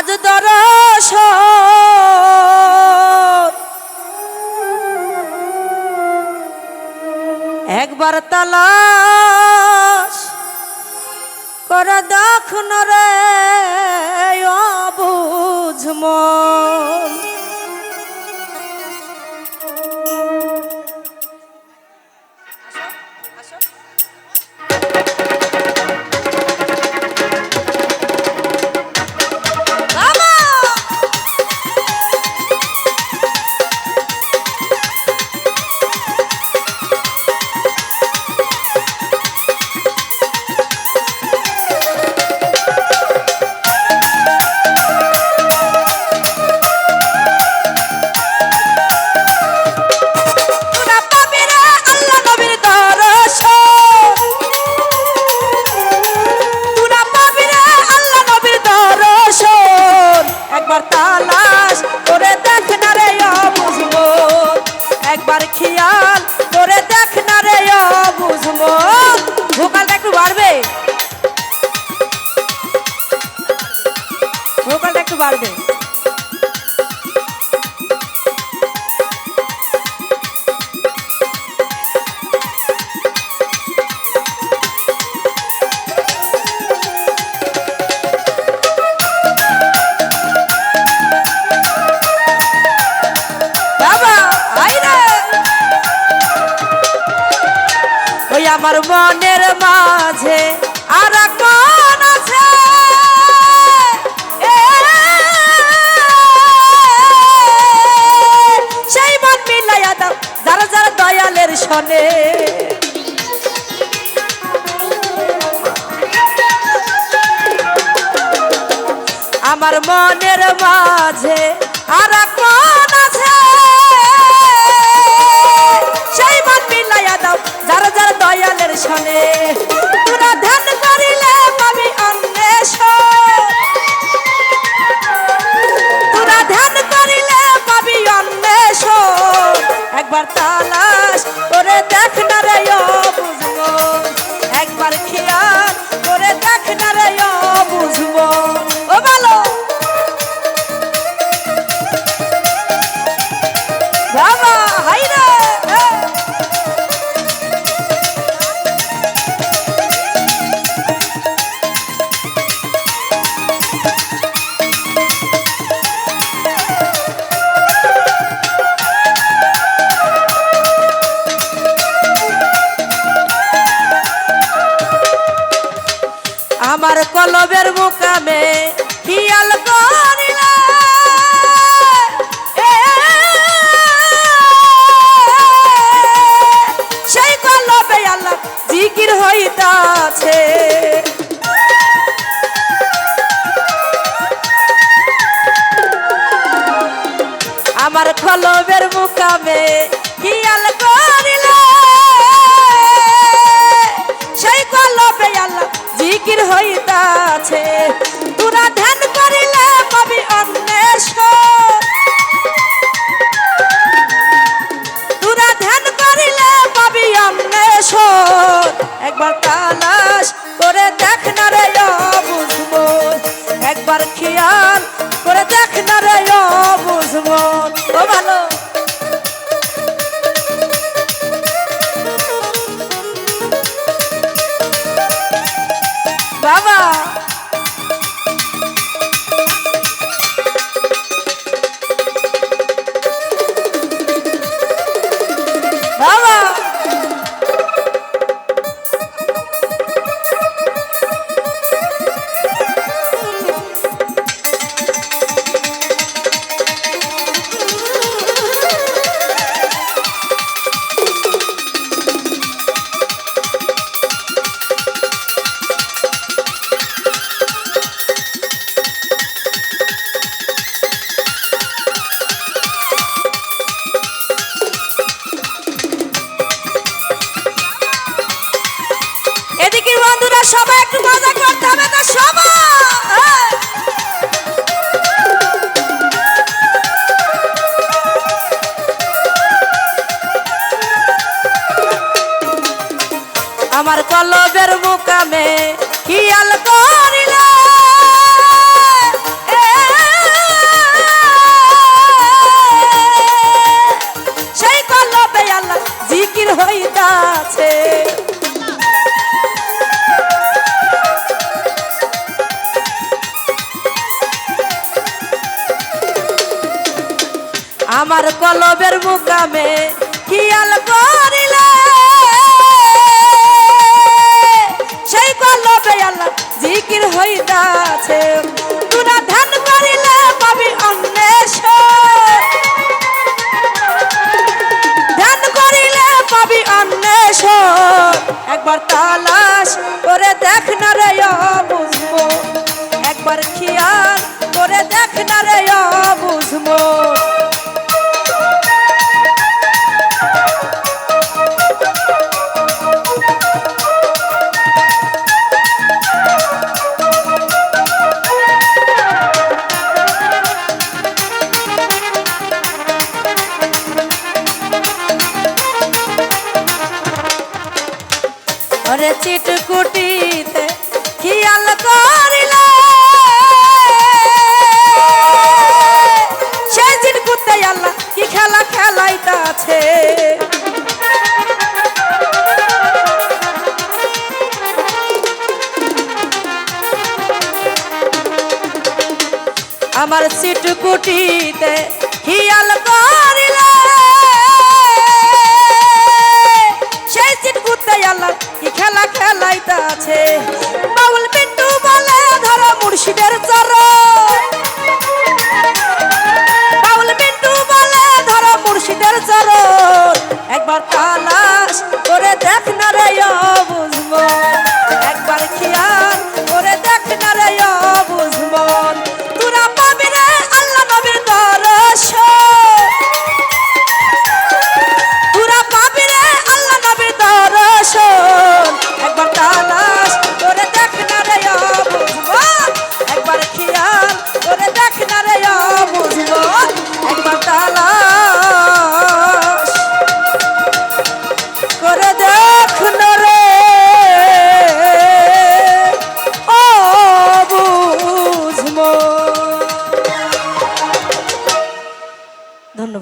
আজ দরস একবার তালাশ কর দখন রে বুঝম আসো। একবার খেয়াল করে দেখ না রে বুঝব ভোকালটা একটু বাড়বে। ভোকালটা একটু বাড়বে। আমার মনের মাঝে আর কোন আছে? সেই মন মিলাইয়া দাও, যারা যারা দয়ালের সনে। আমার মনের মাঝে আর কোন Honey. কলবের একবার খেয়া আমার কলবের মুকামে খেয়াল করিলে। সেই কলবে আল্লাহ জিকির হইতাছে। তোরা ধ্যান করিলে পাবি অন্বেষণ। ধ্যান করিলে পাবি অন্বেষণ। একবার তালাশ করে দেখ না রে বুঝব একবার খেয়াল করে দেখ না রে বুঝব ওরে চিটকুটিতে খেয়াল করিলে। সেই চিটকুতে আল্লাহ কি খেলা খেলাইতাছে। আমার চিটকুটিতে খেয়াল বাউল